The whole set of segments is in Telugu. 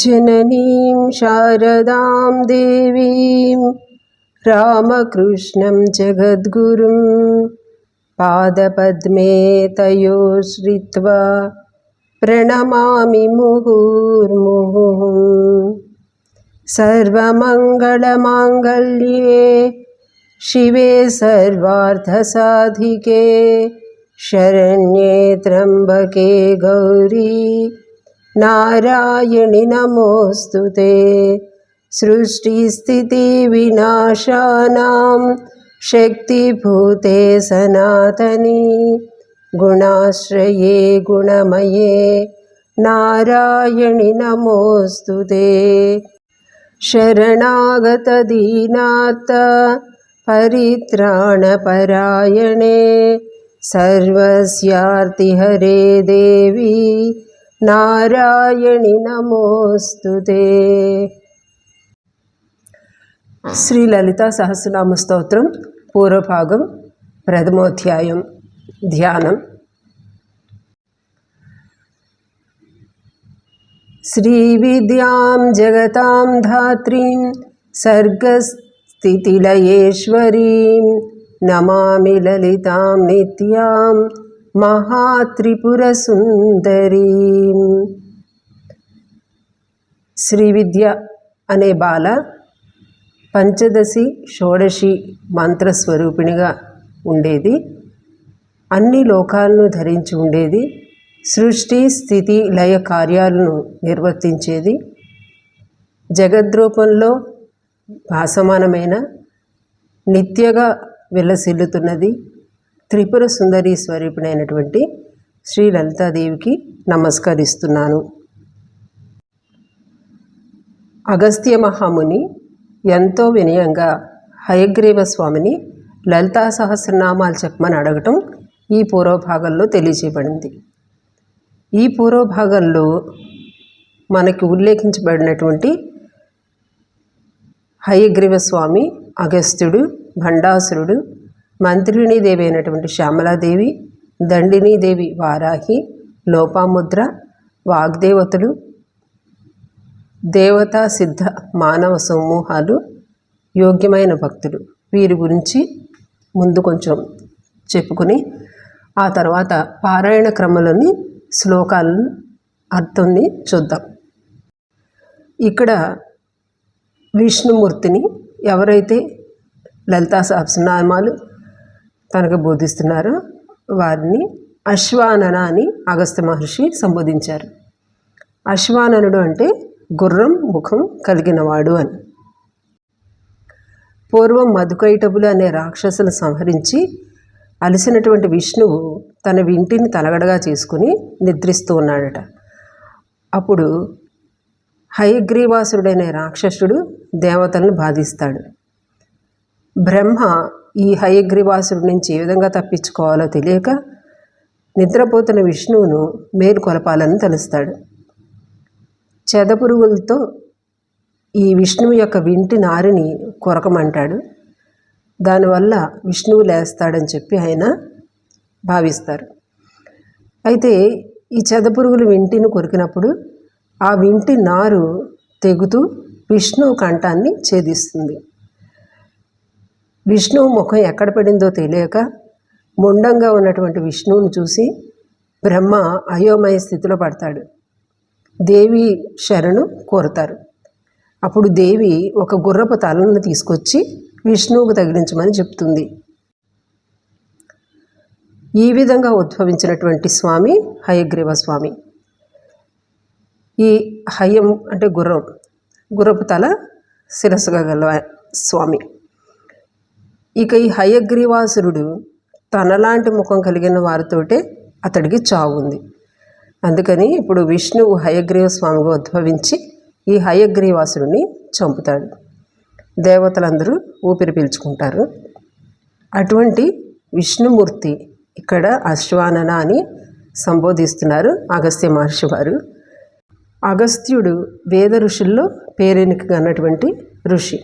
जननीं शारदां देवीं रामकृष्णं जगद्गुरुं पादपद्मे तयोः श्रित्वा प्रणमामि मुहुर्मुहुः। सर्वमङ्गलमाङ्गल्ये शिवे सर्वार्थसाधिके शरण्ये त्र्यम्बके गौरी नारायणि नमोऽस्तु ते। सृष्टिस्थितिविनाशानां शक्तिभूते सनातनी। गुणाश्रये गुणमये। नारायणि नमोऽस्तु ते। शरणागतदीनाथ परित्राणपरायणे। सर्वस्यार्तिहरे देवी నారాయణి నమోస్తుతే శ్రీ లలితా సహస్రనామ స్తోత్రం పూర్వభాగం ప్రథమోధ్యాయం ధ్యానం శ్రీవిద్యాం జగతాం ధాత్రీం సర్గస్థితిలయేశ్వరీం నమామి లలితాం నిత్యాం మహాత్రిపురసుందరీ. శ్రీ విద్య అనే బాల పంచదశి షోడశి మంత్రస్వరూపిణిగా ఉండేది. అన్ని లోకాలను ధరించి ఉండేది. సృష్టి స్థితి లయ కార్యాలను నిర్వర్తించేది. జగద్రూపంలో భాసమానమైన నిత్యగా విలసిల్లుతున్నది. త్రిపుర సుందరి స్వరూపిణైనటువంటి శ్రీ లలితాదేవికి నమస్కరిస్తున్నాను. అగస్త్య మహాముని ఎంతో వినయంగా హయగ్రీవ స్వామిని లలితా సహస్రనామాలు చెప్పమని అడగటం ఈ పూర్వభాగంలో తెలియజేయబడింది ఈ పూర్వభాగంలో మనకి ఉల్లేఖించబడినటువంటి హయగ్రీవ స్వామి అగస్త్యుడు భండాసురుడు మంత్రిణీదేవి అయినటువంటి శ్యామలాదేవి దండినీదేవి వారాహి లోపాముద్ర వాగ్దేవతలు దేవతా సిద్ధ మానవ సమూహాలు యోగ్యమైన భక్తులు. వీరి గురించి ముందు కొంచెం చెప్పుకొని ఆ తర్వాత పారాయణ క్రమంలోని శ్లోకాలను అర్థంని చూద్దాం. ఇక్కడ విష్ణుమూర్తిని ఎవరైతే లలితా సహస్రనామాలు తనకు బోధిస్తున్నారు. వారిని అశ్వానన అని అగస్త్య మహర్షి సంబోధించారు. అశ్వాననుడు అంటే గుర్రం ముఖం కలిగినవాడు అని. పూర్వం మధుకైటబులు అనే రాక్షసును సంహరించి అలసినటువంటి విష్ణువు తన వింటిని తలగడగా చేసుకుని నిద్రిస్తూ ఉన్నాడట. అప్పుడు హయగ్రీవాసుడైన రాక్షసుడు దేవతలను బాధిస్తాడు. బ్రహ్మ ఈ హయగ్రీవాసుడి నుంచి ఏ విధంగా తప్పించుకోవాలో తెలియక నిద్రపోతున్న విష్ణువును మేలుకొలపాలని తెలుస్తాడు. చెదపురుగులతో ఈ విష్ణువు యొక్క వింటి నారిని కొరకమంటాడు. దానివల్ల విష్ణువు లేస్తాడని చెప్పి ఆయన భావిస్తారు. అయితే ఈ చెదపురుగులు వింటిని కొరికినప్పుడు ఆ వింటి నారు తెగుతూ విష్ణువు కంఠాన్ని ఛేదిస్తుంది. విష్ణువు ముఖం ఎక్కడ పడిందో తెలియక ముండంగా ఉన్నటువంటి విష్ణువును చూసి బ్రహ్మ అయోమయ స్థితిలో పడతాడు. దేవి శరణు కోరుతారు. అప్పుడు దేవి ఒక గుర్రపు తలను తీసుకొచ్చి విష్ణువుకు తగిలించమని చెప్తుంది. ఈ విధంగా ఉద్భవించినటువంటి స్వామి హయగ్రీవ స్వామి. ఈ హయం అంటే గుర్రం గుర్రపు తల శిరస్సుగా గల స్వామి. ఇక ఈ హయగ్రీవాసురుడు తనలాంటి ముఖం కలిగిన వారితోటే అతడికి చావు ఉంది అందుకని ఇప్పుడు విష్ణువు హయగ్రీవ స్వామిగా ఉద్భవించి ఈ హయగ్రీవాసుడిని చంపుతాడు. దేవతలందరూ ఊపిరి పీల్చుకుంటారు. అటువంటి విష్ణుమూర్తి ఇక్కడ అశ్వానన అని సంబోధిస్తున్నారు అగస్త్య మహర్షి వారు. అగస్త్యుడు వేద ఋషుల్లో పేరెనికన్నటువంటి ఋషి.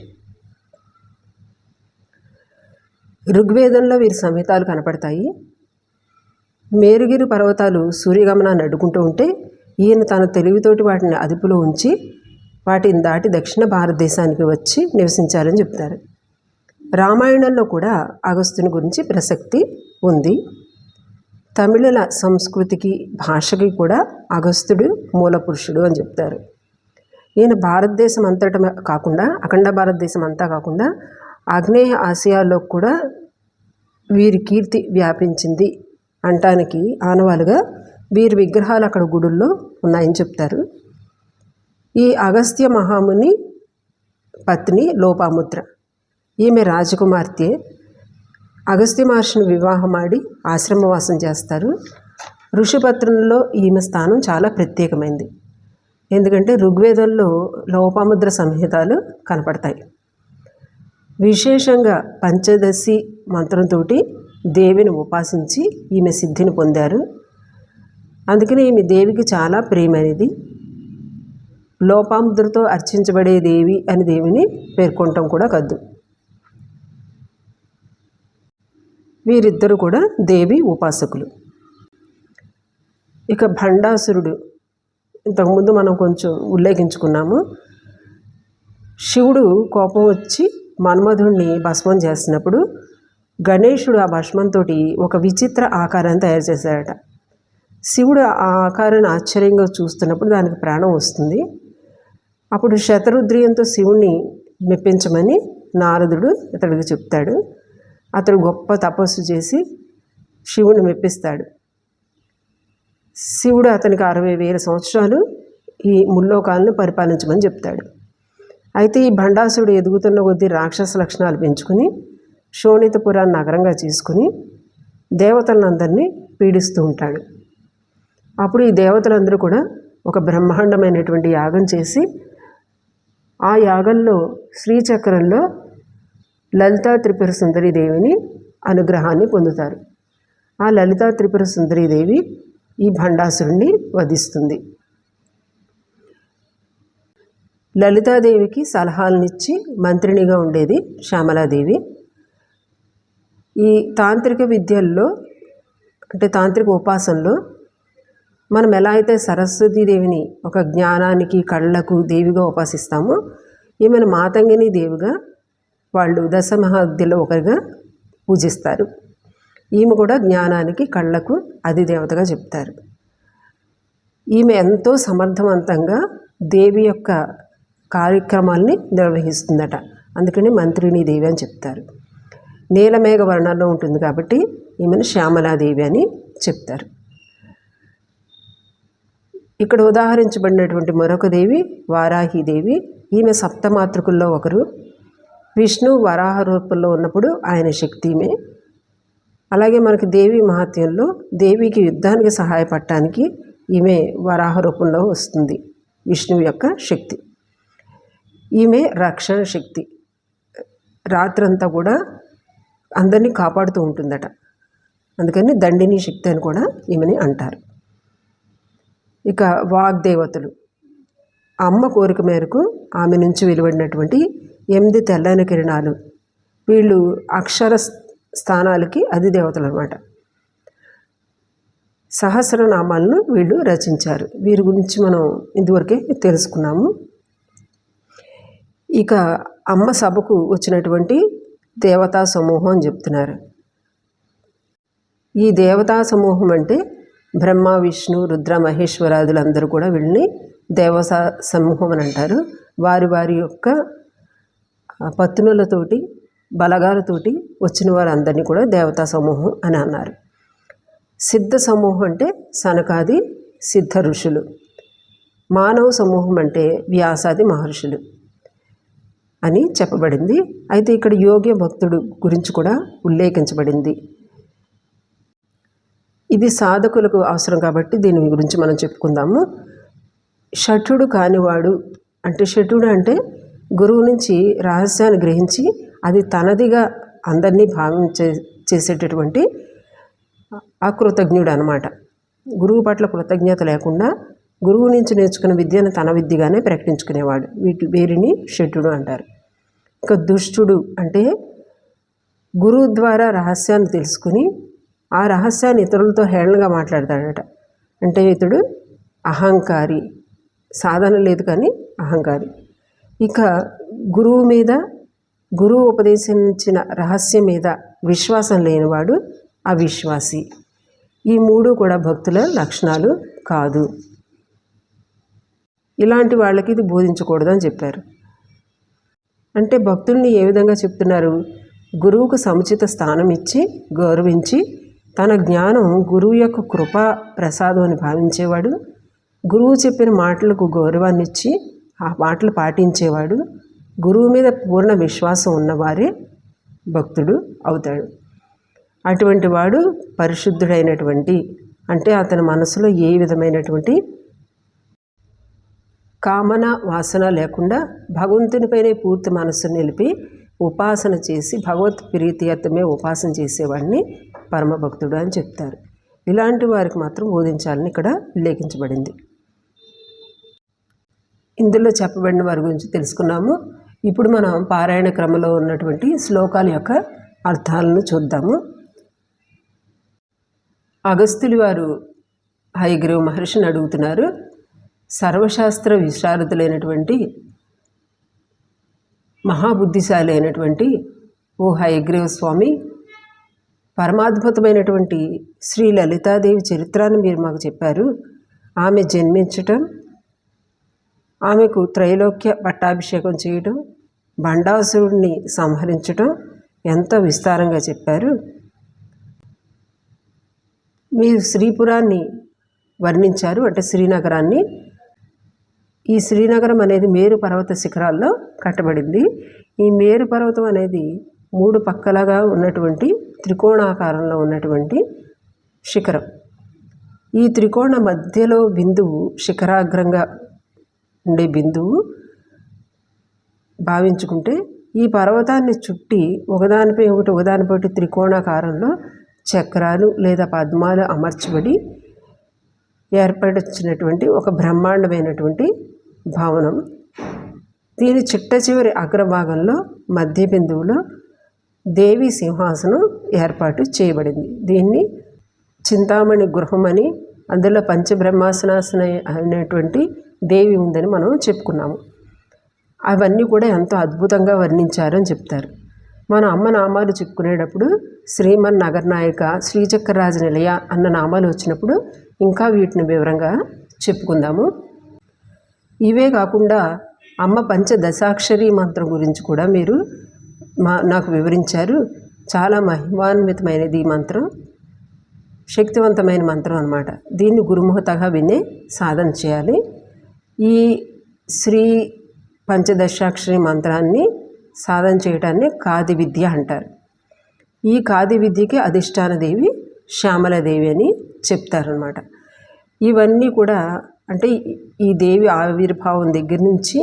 ఋగ్వేదంలో వీరి సంహితాలు కనపడతాయి. మేరుగిరి పర్వతాలు సూర్యగమనాన్ని అడ్డుకుంటూ ఉంటే ఈయన తన తెలివితోటి వాటిని అదుపులో ఉంచి వాటిని దాటి దక్షిణ భారతదేశానికి వచ్చి నివసించారని చెప్తారు. రామాయణంలో కూడా అగస్తుని గురించి ప్రసక్తి ఉంది. తమిళుల సంస్కృతికి భాషకి కూడా అగస్త్యుడు మూల పురుషుడు అని చెప్తారు. ఈయన భారతదేశం అంతటా కాకుండా అఖండ భారతదేశం అంతా కాకుండా ఆగ్నేయ ఆసియాలో కూడా వీరి కీర్తి వ్యాపించింది అంటానికి ఆనవాలుగా వీరి విగ్రహాలు అక్కడ గుడుల్లో ఉన్నాయని చెప్తారు. ఈ అగస్త్య మహాముని పత్ని లోపాముద్ర. ఈమె రాజకుమార్తె. అగస్త్య మహర్షిని వివాహమాడి ఆశ్రమవాసం చేస్తారు. ఋషిపత్రంలో ఈమె స్థానం చాలా ప్రత్యేకమైంది. ఎందుకంటే ఋగ్వేదంలో లోపాముద్ర సంహితాలు కనపడతాయి. విశేషంగా పంచదశి మంత్రంతో దేవిని ఉపాసించి ఈమె సిద్ధిని పొందారు. అందుకని ఈమె దేవికి చాలా ప్రియమైనది. లోపాముద్రతో అర్చించబడే దేవి అని దేవిని పేర్కొనటం కూడా కద్దు. వీరిద్దరు కూడా దేవి ఉపాసకులు. ఇక భండాసురుడు ఇంతకుముందు మనం కొంచెం ఉల్లేఖించుకున్నాము. శివుడు కోపం వచ్చి మన్మధుణ్ణి భస్మం చేసినప్పుడు గణేశుడు ఆ భస్మంతో ఒక విచిత్ర ఆకారాన్ని తయారు చేశాడట. శివుడు ఆ ఆకారాన్ని ఆశ్చర్యంగా చూస్తున్నప్పుడు దానికి ప్రాణం వస్తుంది. అప్పుడు శతరుద్రియంతో శివుణ్ణి మెప్పించమని నారదుడు ఇతడికి చెప్తాడు. అతడు గొప్ప తపస్సు చేసి శివుని మెప్పిస్తాడు. శివుడు అతనికి అరవై వేల సంవత్సరాలు ఈ ముల్లోకాలను పరిపాలించమని చెప్తాడు. అయితే ఈ భండాసుడు ఎదుగుతున్న కొద్దీ రాక్షస లక్షణాలు పెంచుకుని శోణితపురాన్ని నగరంగా చేసుకుని దేవతలందరినీ పీడిస్తూ ఉంటాడు. అప్పుడు ఈ దేవతలందరూ కూడా ఒక బ్రహ్మాండమైనటువంటి యాగం చేసి ఆ యాగంలో శ్రీచక్రంలో లలితా త్రిపుర సుందరీదేవిని అనుగ్రహాన్ని పొందుతారు. ఆ లలితా త్రిపుర సుందరీదేవి ఈ భండాసురుణ్ణి వధిస్తుంది. లలితాదేవికి సలహాలనిచ్చి మంత్రినిగా ఉండేది శ్యామలాదేవి. ఈ తాంత్రిక విద్యల్లో అంటే తాంత్రిక ఉపాసనలో మనం ఎలా అయితే సరస్వతీదేవిని ఒక జ్ఞానానికి కళ్ళకు దేవిగా ఉపాసిస్తామో ఈమెను మాతంగిని దేవిగా వాళ్ళు దశమహావిద్యలో ఒకరిగా పూజిస్తారు. ఈమె కూడా జ్ఞానానికి కళ్ళకు అధిదేవతగా చెప్తారు. ఈమె ఎంతో సమర్థవంతంగా దేవి యొక్క కార్యక్రమాల్ని నిర్వహిస్తుందట. అందుకని మంత్రిని దేవి అని చెప్తారు. నీలమేఘ వర్ణంలో ఉంటుంది కాబట్టి ఈమెను శ్యామలాదేవి అని చెప్తారు. ఇక్కడ ఉదాహరించబడినటువంటి మరొక దేవి వారాహిదేవి. ఈమె సప్తమాతృకుల్లో ఒకరు. విష్ణు వరాహ రూపంలో ఉన్నప్పుడు ఆయన శక్తి ఈమె. అలాగే మనకి దేవి మహాత్యంలో దేవికి యుద్ధానికి సహాయపడటానికి ఈమె వరాహ రూపంలో వస్తుంది విష్ణువు యొక్క శక్తి. ఈమె రక్షణ శక్తి. రాత్రంతా కూడా అందరినీ కాపాడుతూ ఉంటుందట. అందుకని దండిని శక్తి అని కూడా ఈమెని అంటారు. ఇక వాగ్దేవతలు. అమ్మ కోరిక మేరకు ఆమె నుంచి వెలువడినటువంటి ఎనిమిది తెల్లని కిరణాలు వీళ్ళు అక్షర స్థానాలకి అధిదేవతలు అనమాట సహస్రనామాలను వీళ్ళు రచించారు. వీరి గురించి మనం ఇంతవరకే తెలుసుకున్నాము. ఇక అమ్మ సభకు వచ్చినటువంటి దేవతా సమూహం అని చెప్తున్నారు. ఈ దేవతా సమూహం అంటే బ్రహ్మ విష్ణు రుద్ర మహేశ్వరాదులందరూ కూడా వీళ్ళని దేవతా సమూహం అని అంటారు. వారి వారి యొక్క పత్నులతోటి బలగాలతోటి వచ్చిన వారందరినీ కూడా దేవతా సమూహం అని అన్నారు. సిద్ధ సమూహం అంటే సనకాది సిద్ధ ఋషులు. మానవ సమూహం అంటే వ్యాసాది మహర్షులు. అని చెప్పబడింది. అయితే ఇక్కడ యోగ్య భక్తుడు గురించి కూడా ఉల్లేఖించబడింది. ఇది సాధకులకు అవసరం కాబట్టి దీని గురించి మనం చెప్పుకుందాము. షఠుడు కానివాడు అంటే షఠుడు అంటే గురువు నుంచి రహస్యాన్ని గ్రహించి అది తనదిగా అందరినీ భావించే చేసేటటువంటి అకృతజ్ఞుడు అనమాట గురువు పట్ల కృతజ్ఞత లేకుండా గురువు నుంచి నేర్చుకున్న విద్యను తన విద్యగానే ప్రకటించుకునేవాడు. వీటి వీరిని షటుడు అంటారు. ఇక దుష్టుడు అంటే గురువు ద్వారా రహస్యాన్ని తెలుసుకుని ఆ రహస్యాన్ని ఇతరులతో హేళనగా మాట్లాడతాడట. అంటే ఇతడు అహంకారి. సాధన లేదు కానీ అహంకారి. ఇక గురువు మీద గురువు ఉపదేశించిన రహస్యం మీద విశ్వాసం లేనివాడు అవిశ్వాసి. ఈ మూడు కూడా భక్తుల లక్షణాలు కాదు. ఇలాంటి వాళ్ళకి ఇది బోధించకూడదు అని చెప్పారు. అంటే భక్తుల్ని ఏ విధంగా చెప్తున్నారు? గురువుకు సముచిత స్థానం ఇచ్చి గౌరవించి తన జ్ఞానం గురువు యొక్క కృపా ప్రసాదం అని భావించేవాడు గురువు చెప్పిన మాటలకు గౌరవాన్ని ఇచ్చి ఆ మాటలు పాటించేవాడు గురువు మీద పూర్ణ విశ్వాసం ఉన్నవారే భక్తుడు అవుతాడు. అటువంటి వాడు పరిశుద్ధుడైనటువంటి అంటే అతని మనసులో ఏ విధమైనటువంటి కామన వాసన లేకుండా భగవంతునిపైనే పూర్తి మనస్సు నిలిపి ఉపాసన చేసి భగవత్ ప్రీతియత్వమే ఉపాసన చేసేవాడిని పరమభక్తుడు అని చెప్తారు. ఇలాంటి వారికి మాత్రం బోధించాలని ఇక్కడ ఉల్లేఖించబడింది. ఇందులో చెప్పబడిన వారి గురించి తెలుసుకున్నాము. ఇప్పుడు మనం పారాయణ క్రమంలో ఉన్నటువంటి శ్లోకాల యొక్క అర్థాలను చూద్దాము. అగస్తులు వారు హైగ్రీవ్ మహర్షిని అడుగుతున్నారు. సర్వశాస్త్ర విశారదులైనటువంటి మహాబుద్ధిశాలి అయినటువంటి ఓ హయగ్రీవ స్వామి పరమాద్భుతమైనటువంటి శ్రీ లలితాదేవి చరిత్రను మీరు మాకు చెప్పారు. ఆమె జన్మించటం ఆమెకు త్రైలోక్య పట్టాభిషేకం చేయటం బండాసురుడిని సంహరించటం ఎంతో విస్తారంగా చెప్పారు. మీరు శ్రీపురాన్ని వర్ణించారు అంటే శ్రీనగరాన్ని. ఈ శ్రీనగరం అనేది మేరు పర్వత శిఖరాల్లో కట్టబడింది. ఈ మేరు పర్వతం అనేది మూడు పక్కలగా ఉన్నటువంటి త్రికోణాకారంలో ఉన్నటువంటి శిఖరం. ఈ త్రికోణ మధ్యలో బిందువు శిఖరాగ్రంగా ఉండే బిందువు భావించుకుంటే ఈ పర్వతాన్ని చుట్టి ఒకదానిపై ఒకటి ఒకదానిపై ఒకటి త్రికోణాకారంలో చక్రాలు లేదా పద్మాలు అమర్చబడి ఏర్పడిచ్చినటువంటి ఒక బ్రహ్మాండమైనటువంటి భవనం. దీని చిట్ట చివరి అగ్రభాగంలో మధ్య బిందువులో దేవి సింహాసనం ఏర్పాటు చేయబడింది. దీన్ని చింతామణి గృహం అని అందులో పంచబ్రహ్మాసనాసన అనేటువంటి దేవి ఉందని మనం చెప్పుకున్నాము. అవన్నీ కూడా ఎంతో అద్భుతంగా వర్ణించారని చెప్తారు. మన అమ్మ నామాలు చెప్పుకునేటప్పుడు శ్రీమన్ నగర్నాయక శ్రీచక్రరాజ నిలయ అన్న నామాలు వచ్చినప్పుడు ఇంకా వీటిని వివరంగా చెప్పుకుందాము. ఇవే కాకుండా అమ్మ పంచదశాక్షరి మంత్రం గురించి కూడా మీరు మా నాకు వివరించారు. చాలా మహిమాన్వితమైనది ఈ మంత్రం. శక్తివంతమైన మంత్రం అనమాట దీన్ని గురుముహతగా వినే సాధన చేయాలి. ఈ శ్రీ పంచదశాక్షరి మంత్రాన్ని సాధన చేయటాన్ని కాది విద్య అంటారు. ఈ కాది విద్యకి అధిష్టాన దేవి శ్యామలదేవి అని చెప్తారనమాట ఇవన్నీ కూడా అంటే ఈ దేవి ఆవిర్భావం దగ్గర నుంచి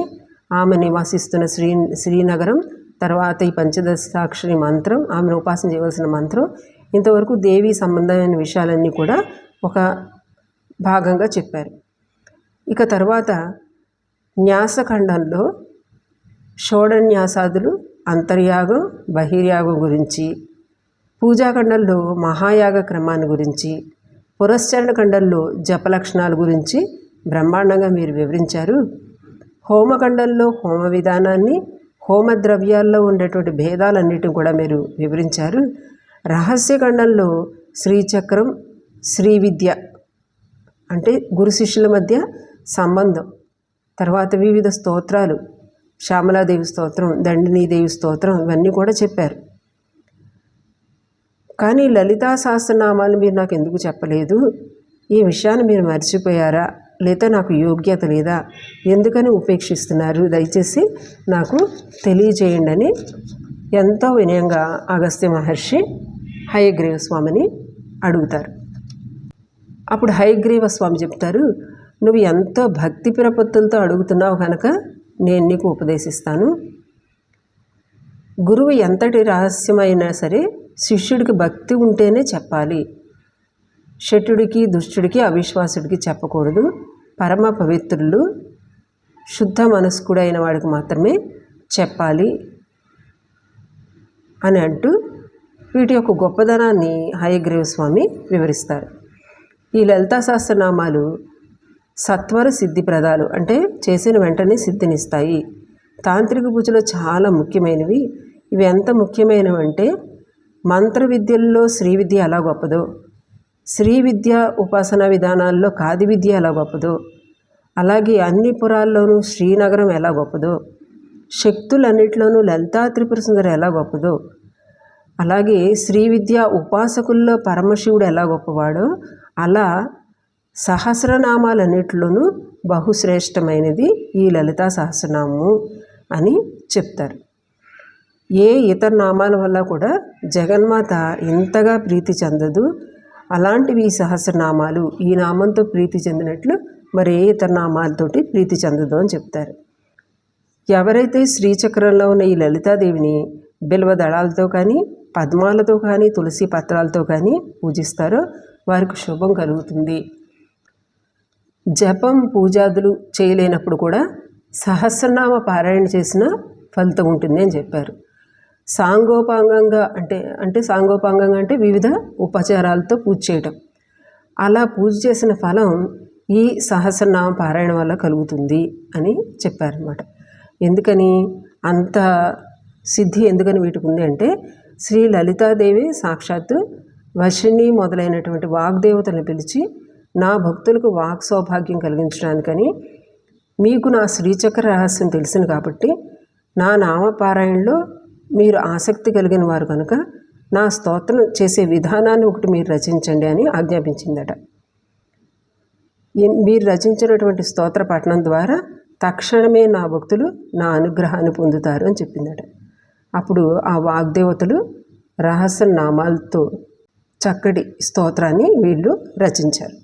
ఆమె నివాసిస్తున్న శ్రీ శ్రీనగరం తర్వాత ఈ పంచదశాక్షరి మంత్రం ఆమెను ఉపాసన చేయవలసిన మంత్రం ఇంతవరకు దేవి సంబంధమైన విషయాలన్నీ కూడా ఒక భాగంగా చెప్పారు. ఇక తర్వాత న్యాసఖండంలో షోడన్యాసాదులు అంతర్యాగం బహిర్యాగం గురించి పూజాఖండంలో మహాయాగ క్రమాన్ని గురించి పురస్చరణ ఖండంలో జపలక్షణాల గురించి బ్రహ్మాండంగా మీరు వివరించారు. హోమఖండంలో హోమ విధానాన్ని హోమ ద్రవ్యాల్లో ఉండేటువంటి భేదాలన్నిటిని కూడా మీరు వివరించారు. రహస్యఖండంలో శ్రీచక్రం శ్రీ విద్య అంటే గురు శిష్యుల మధ్య సంబంధం తర్వాత వివిధ స్తోత్రాలు శ్యామలాదేవి స్తోత్రం దండినీదేవి స్తోత్రం ఇవన్నీ కూడా చెప్పారు. కానీ లలితా సహస్రనామాలు మీరు నాకు ఎందుకు చెప్పలేదు? ఈ విషయాన్ని మీరు మర్చిపోయారా? లేదా నాకు యోగ్యత లేదా? ఎందుకని ఉపేక్షిస్తున్నారు? దయచేసి నాకు తెలియజేయండి అని ఎంతో వినయంగా అగస్త్య మహర్షి హయగ్రీవ స్వామిని అడుగుతారు. అప్పుడు హయగ్రీవ స్వామి చెప్తారు నువ్వు ఎంతో భక్తి ప్రపత్తులతో అడుగుతున్నావు కనుక నేను నీకు ఉపదేశిస్తాను. గురువు ఎంతటి రహస్యమైనా సరే శిష్యుడికి భక్తి ఉంటేనే చెప్పాలి. షటుడికి దుష్టుడికి అవిశ్వాసుడికి చెప్పకూడదు. పరమ పవిత్రులు శుద్ధ మనస్కుడైన వాడికి మాత్రమే చెప్పాలి అని అంటూ వీటి యొక్క గొప్పదనాన్ని హయగ్రీవ స్వామి వివరిస్తారు. ఈ లలితా సహస్రనామాలు సత్వర సిద్ధి ప్రదాలు అంటే చేసిన వెంటనే సిద్ధినిస్తాయి. తాంత్రిక పూజలో చాలా ముఖ్యమైనవి. ఇవి ఎంత ముఖ్యమైనవి అంటే మంత్ర విద్యల్లో శ్రీ విద్య ఎలా గొప్పదో. శ్రీ విద్య ఉపాసన విధానాల్లో కాది విద్య ఎలా గొప్పదో? అలాగే అన్ని పురాల్లోనూ శ్రీనగరం ఎలా గొప్పదో? శక్తులన్నిట్లోనూ లలితా త్రిపుర సుందరి ఎలా గొప్పదో? అలాగే శ్రీ విద్య ఉపాసకుల్లో పరమశివుడు ఎలా గొప్పవాడో? అలా సహస్రనామాలన్నిటిలోనూ బహుశ్రేష్టమైనది ఈ లలితా సహస్రనామము అని చెప్తారు. ఏ ఇతర నామాల వల్ల కూడా జగన్మాత ఇంతగా ప్రీతి చెందదు. అలాంటివి ఈ సహస్రనామాలు ఈ నామంతో ప్రీతి చెందినట్లు మరి ఏ ఇతర నామాలతోటి ప్రీతి చెందదు అని చెప్తారు. ఎవరైతే శ్రీచక్రంలో ఉన్న ఈ లలితాదేవిని బిల్వ దళాలతో కానీ పద్మాలతో కానీ తులసి పత్రాలతో కానీ పూజిస్తారో వారికి శుభం కలుగుతుంది. జపం పూజాదులు చేయలేనప్పుడు కూడా సహస్రనామ పారాయణ చేసిన ఫలితం ఉంటుంది అని చెప్పారు. సాంగోపాంగంగా అంటే అంటే సాంగోపాంగంగా అంటే వివిధ ఉపచారాలతో పూజ చేయటం. అలా పూజ చేసిన ఫలం ఈ సహస్రనామ పారాయణ వల్ల కలుగుతుంది అని చెప్పారనమాట ఎందుకని? అంత సిద్ధి ఎందుకని వీటికి ఉంది అంటే శ్రీ లలితాదేవి సాక్షాత్తు వర్షిణి మొదలైనటువంటి వాగ్దేవతలను పిలిచి నా భక్తులకు వాక్ సౌభాగ్యం కలిగించడానికని మీకు నా శ్రీచక్ర రహస్యం తెలిసింది కాబట్టి నా నామపారాయణలో మీరు ఆసక్తి కలిగిన వారు కనుక నా స్తోత్రం చేసే విధానాన్ని ఒకటి మీరు రచించండి అని ఆజ్ఞాపించిందట. మీరు రచించినటువంటి స్తోత్ర పఠనం ద్వారా తక్షణమే నా భక్తులు నా అనుగ్రహాన్ని పొందుతారు అని చెప్పిందట. అప్పుడు ఆ వాగ్దేవతలు రహస్య నామాలతో చక్కటి స్తోత్రాన్ని వీళ్ళు రచించారు.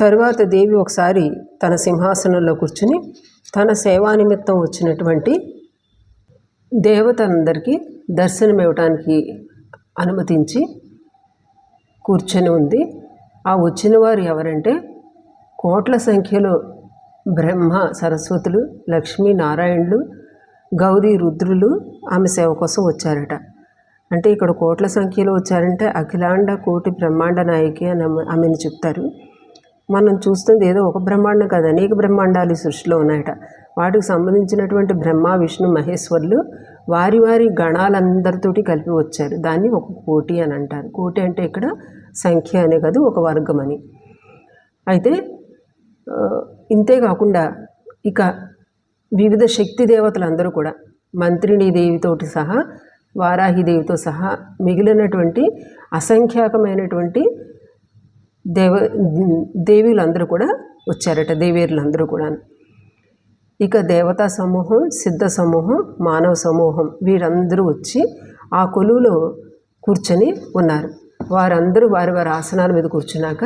తరువాత దేవి ఒకసారి తన సింహాసనంలో కూర్చుని తన సేవా నిమిత్తం వచ్చినటువంటి దేవతలందరికీ దర్శనం ఇవ్వటానికి అనుమతించి కూర్చొని ఉంది. ఆ వచ్చిన వారు ఎవరంటే కోట్ల సంఖ్యలో బ్రహ్మ సరస్వతులు లక్ష్మీ నారాయణులు గౌరీ రుద్రులు ఆమె సేవ కోసం వచ్చారట. అంటే ఇక్కడ కోట్ల సంఖ్యలో వచ్చారంటే అఖిలాండ కోటి బ్రహ్మాండ నాయకి అని ఆమెను చెప్తారు. మనం చూస్తుంది ఏదో ఒక బ్రహ్మాండం కాదు అనేక బ్రహ్మాండాలు ఈ సృష్టిలో ఉన్నాయట. వాటికి సంబంధించినటువంటి బ్రహ్మ విష్ణు మహేశ్వరులు వారి వారి గణాలందరితోటి కలిపి వచ్చారు. దాన్ని ఒక కోటి అని అంటారు. కోటి అంటే ఇక్కడ సంఖ్య అనే కాదు ఒక వర్గం అని. అయితే ఇంతే కాకుండా ఇక వివిధ శక్తి దేవతలందరూ కూడా మంత్రిని దేవితోటి సహా వారాహి దేవితో సహా మిగిలినటువంటి అసంఖ్యాకమైనటువంటి దేవ దేవీలందరూ కూడా వచ్చారట దేవేరులందరూ కూడా. ఇక దేవతా సమూహం సిద్ధ సమూహం మానవ సమూహం వీరందరూ వచ్చి ఆ కొలువులో కూర్చొని ఉన్నారు. వారందరూ వారి వారి ఆసనాల మీద కూర్చున్నాక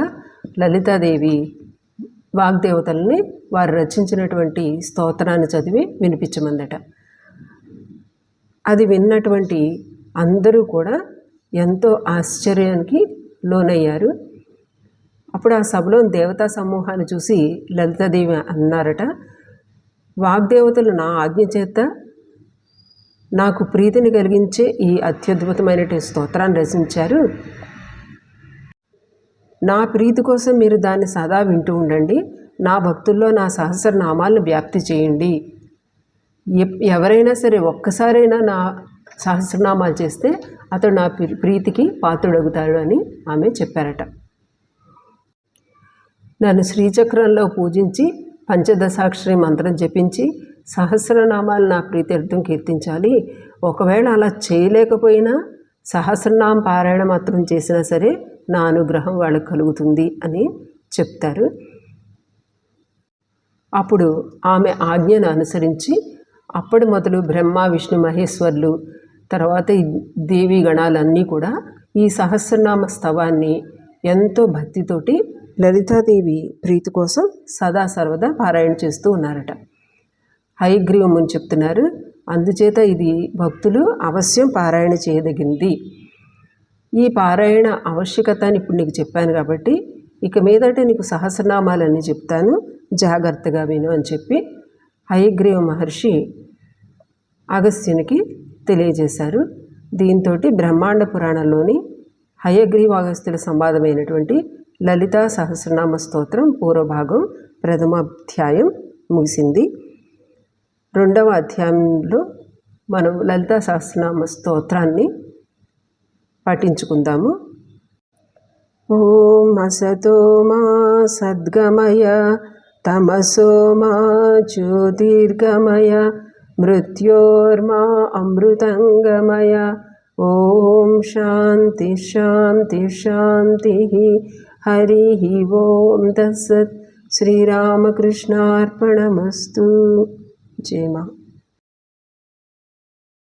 లలితాదేవి వాగ్దేవతల్ని వారు రచించినటువంటి స్తోత్రాన్ని చదివి వినిపించమందట. అది విన్నటువంటి అందరూ కూడా ఎంతో ఆశ్చర్యానికి లోనయ్యారు. అప్పుడు ఆ సభలో దేవతా సమూహాన్ని చూసి లలితాదేవి అన్నారట వాగ్దేవతలు నా ఆజ్ఞ చేత నాకు ప్రీతిని కలిగించే ఈ అత్యద్భుతమైనటువంటి స్తోత్రాన్ని రచించారు. నా ప్రీతి కోసం మీరు దాన్ని సదా వింటూ ఉండండి. నా భక్తుల్లో నా సహస్రనామాలను వ్యాప్తి చేయండి. ఎప్- ఎవరైనా సరే ఒక్కసారైనా నా సహస్రనామాలు చేస్తే అతడు నా ప్రీ- ప్రీతికి పాత్రుడగుతాడు అని ఆమె చెప్పారట. నన్ను శ్రీచక్రంలో పూజించి పంచదశాక్షరి మంత్రం జపించి సహస్రనామాలు నా ప్రీత్యర్థం కీర్తించాలి. ఒకవేళ అలా చేయలేకపోయినా సహస్రనామ పారాయణ మాత్రం చేసినా సరే నా అనుగ్రహం వాళ్ళకి కలుగుతుంది అని చెప్తారు. అప్పుడు ఆమె ఆజ్ఞను అనుసరించి అప్పటి మొదలు బ్రహ్మ విష్ణు మహేశ్వర్లు తర్వాత ఈ దేవీ గణాలన్నీ కూడా ఈ సహస్రనామ స్తవాన్ని ఎంతో భక్తితోటి లలితాదేవి ప్రీతి కోసం సదా సర్వదా పారాయణ చేస్తూ ఉన్నారట. హైగ్రీవం అని చెప్తున్నారు అందుచేత ఇది భక్తులు అవశ్యం పారాయణ చేయదగింది ఈ పారాయణ ఆవశ్యకత అని ఇప్పుడు నీకు చెప్పాను కాబట్టి ఇక మీదట నీకు సహస్రనామాలన్నీ చెప్తాను. జాగ్రత్తగా విను అని చెప్పి హయగ్రీవ మహర్షి అగస్త్యునికి తెలియజేశారు. దీంతో బ్రహ్మాండ పురాణంలోని హయగ్రీవ అగస్త్యుల సంవాదమైనటువంటి లలితా సహస్రనామ స్తోత్రం పూర్వభాగం ప్రథమ అధ్యాయం ముగిసింది. రెండవ అధ్యాయంలో మనం లలితా సహస్రనామ స్తోత్రాన్ని పఠించుకుందాము ఓం అసతో మా సద్గమయ తమసో మా జ్యోతిర్గమయ మృత్యోర్మా అమృతంగమయ. ఓం శాంతి శాంతి శాంతి. హరి ఓం తత్సత్ శ్రీరామకృష్ణార్పణమస్తు జయమా